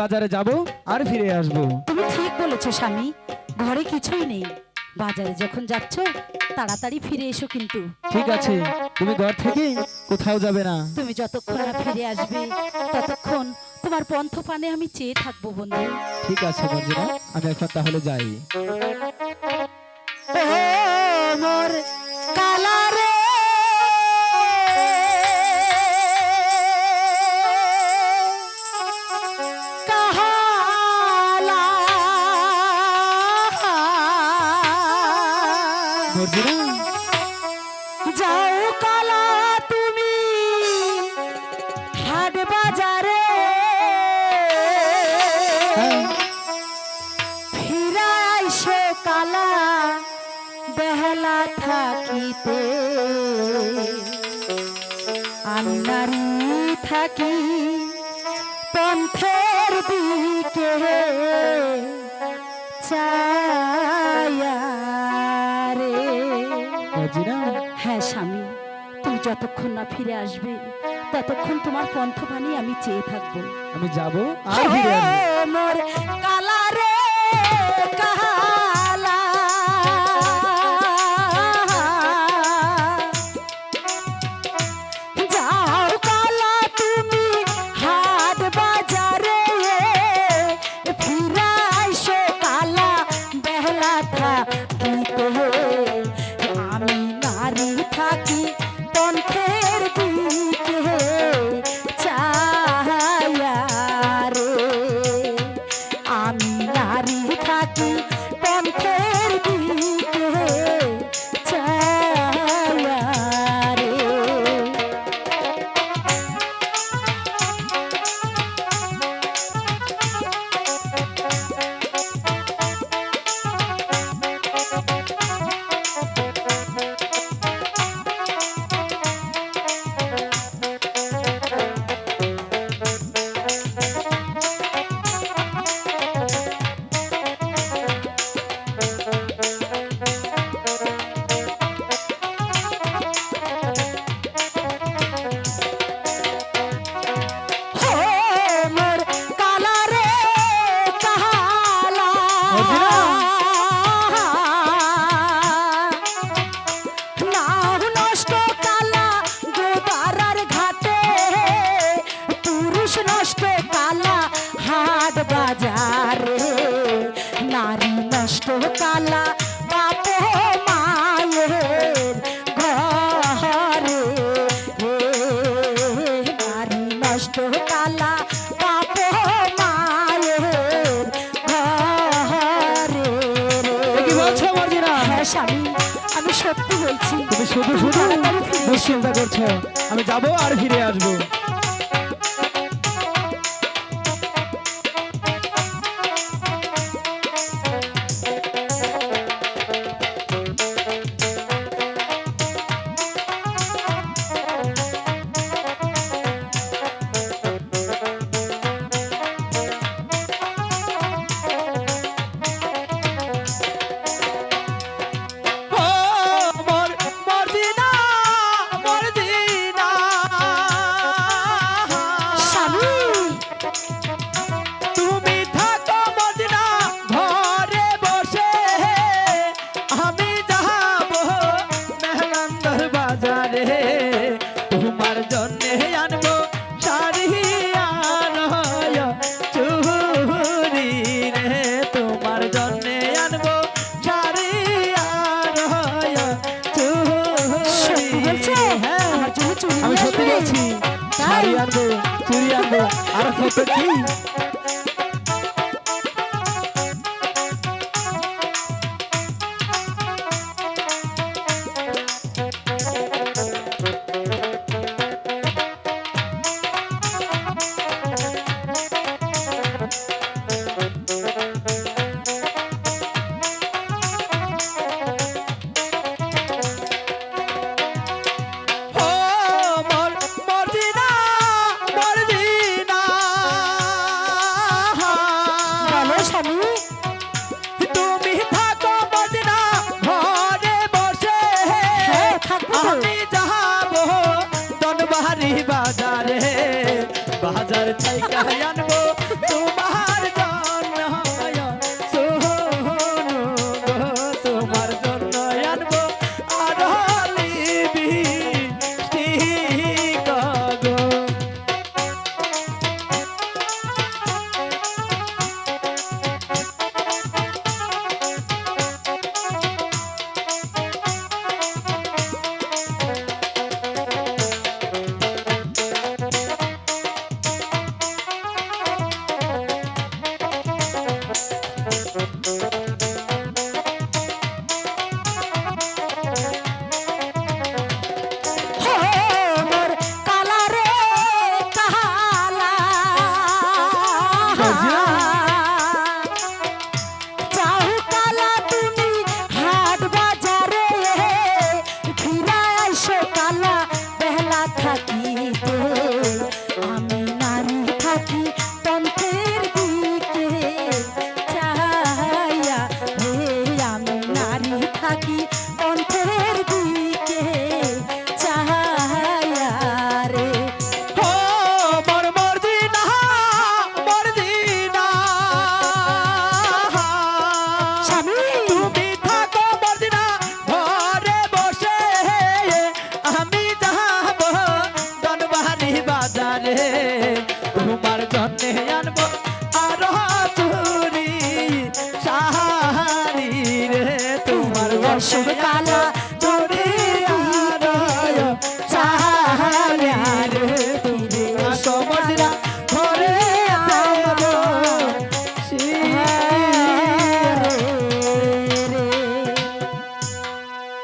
বাজারে যাব আর ফিরে আসব। তুমি ঠিক বলেছ স্বামী। ঘরে কিছুই নেই। বাজারে যখন যাচ্ছ তাড়াতাড়ি ফিরে এসো কিন্তু। ঠিক আছে তুমি ঘর থেকে কোথাও যাবে না। তুমি যতক্ষণ না ফিরে আসবে ততক্ষণ তোমার পন্থ পানে আমি চেয়ে থাকব বন্ধু। ঠিক আছে মঞ্জুরা আমি এখন তাহলে যাই। ও মঞ্জুরা যাও কালা তুমি হাট বাজারে হ্যাঁ, ফিরাইছে কালা বেহলা থাকিতে। আমি নারী থাকি পন্থের দিকে। হ্যাঁ স্বামী তুমি যতক্ষণ না ফিরে আসবে ততক্ষণ তোমার পন্থ আমি চেয়ে থাকব। আমি যাব আর ফিরে আসব। কালা কালা বাপ মায়ের ঘরে এ কি বলছো মর্জিনা হ্যাঁ স্বামী আমি সত্যি বলছি। তুমি শুধু শুধু দুশ্চিন্তা করছ। আমি যাব আর ফিরে আসব। জন্য আনব শাড়ি আর চুরি রে তোমার জন্যে আনব শাড়ি চুরি সত্যি হ্যাঁ চুড়ি আমি সত্যি বলছি শাড়ি আনব আনব আর কত কি? yeah.